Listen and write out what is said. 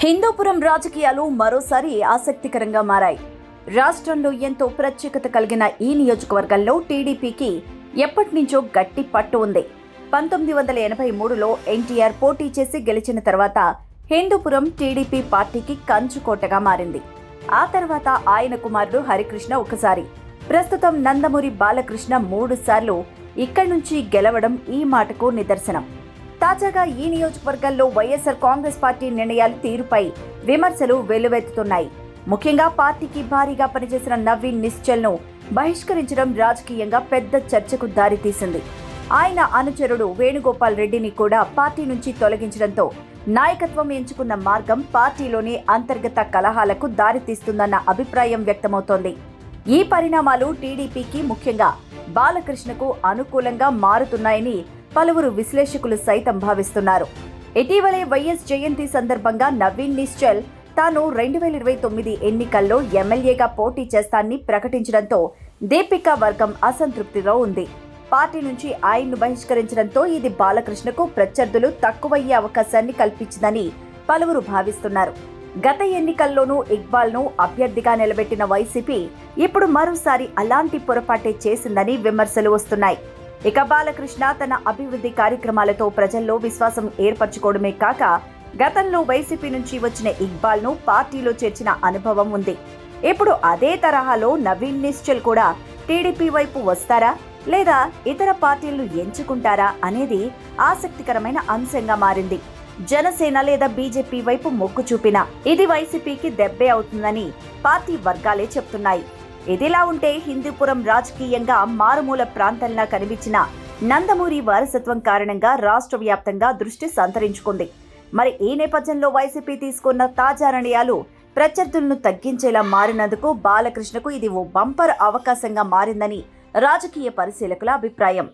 హిందూపురం రాజకీయాలు మరోసారి ఆసక్తికరంగా మారాయి. రాష్ట్రంలో ఎంతో ప్రత్యేకత కలిగిన ఈ నియోజకవర్గంలో టీడీపీకి ఎప్పటి నుంచో గట్టి పట్టు ఉంది. పంతొమ్మిది వందల ఎనభై మూడులో ఎన్టీఆర్ పోటీ చేసి గెలిచిన తర్వాత హిందూపురం టీడీపీ పార్టీకి కంచుకోటగా మారింది. ఆ తర్వాత ఆయన కుమారుడు హరికృష్ణ ఒకసారి ప్రస్తుతం నందమూరి బాలకృష్ణ మూడు సార్లు ఇక్కడి నుంచి గెలవడం ఈ మాటకు నిదర్శనం. తాజాగా ఈ నియోజకవర్గంలో వైఎస్ఆర్ కాంగ్రెస్ పార్టీ నిర్ణయాల తీరుపై విమర్శలు వెల్లువెత్తుతున్నాయి. ముఖ్యంగా పార్టీకి భారీగా పనిచేసిన నవీన్ నిశ్చల్ను బహిష్కరించడం రాజకీయంగా పెద్ద చర్చకు దారితీసింది. ఆయన అనుచరుడు వేణుగోపాల్ రెడ్డిని కూడా పార్టీ నుంచి తొలగించడంతో నాయకత్వం ఎంచుకున్న మార్గం పార్టీలోని అంతర్గత కలహాలకు దారితీస్తుందన్న అభిప్రాయం వ్యక్తమవుతోంది. ఈ పరిణామాలు టీడీపీకి ముఖ్యంగా బాలకృష్ణకు అనుకూలంగా మారుతున్నాయని పలువురు విశ్లేషకులు సైతం భావిస్తున్నారు. ఇటీవలే వైఎస్ జయంతి సందర్భంగా నవీన్ నిశ్చల్ తాను రెండు వేల ఇరవై తొమ్మిది ఎన్నికల్లో ఎమ్మెల్యేగా పోటీ చేస్తానని ప్రకటించడంతో దీపిక వర్గం అసంతృప్తిలో ఉంది. పార్టీ నుంచి ఆయన్ను బహిష్కరించడంతో ఇది బాలకృష్ణకు ప్రత్యర్థులు తక్కువయ్యే అవకాశాన్ని కల్పించిందని పలువురు భావిస్తున్నారు. గత ఎన్నికల్లోనూ ఇక్బాల్ను అభ్యర్థిగా నిలబెట్టిన వైసీపీ ఇప్పుడు మరోసారి అలాంటి పొరపాటే చేసిందని విమర్శలు వస్తున్నాయి. ఇక బాలకృష్ణ తన అభివృద్ధి కార్యక్రమాలతో ప్రజల్లో విశ్వాసం ఏర్పరచుకోవడమే కాక గతంలో వైసీపీ నుంచి వచ్చిన ఇక్బాల్ను పార్టీలో చేర్చిన అనుభవం ఉంది. ఇప్పుడు అదే తరహాలో నవీన్ నిశ్చల్ కూడా టీడీపీ వైపు వస్తారా? లేదా ఇతర పార్టీలను ఎంచుకుంటారా అనేది ఆసక్తికరమైన అంశంగా మారింది. జనసేన లేదా బీజేపీ వైపు మొగ్గు చూపిన ఇది వైసీపీకి దెబ్బే అవుతుందని పార్టీ వర్గాలే చెప్తున్నాయి. ఇదిలా ఉంటే హిందూపురం రాజకీయంగా మారుమూల ప్రాంతంలా కనిపించిన నందమూరి వారసత్వం కారణంగా రాష్ట్ర వ్యాప్తంగా దృష్టి సంతరించుకుంది. మరి ఈ నేపథ్యంలో వైసీపీ తీసుకున్న తాజా నిర్ణయాలు ప్రత్యర్థులను తగ్గించేలా మారినందుకు బాలకృష్ణకు ఇది ఓ బంపర్ అవకాశంగా మారిందని రాజకీయ పరిశీలకుల అభిప్రాయం.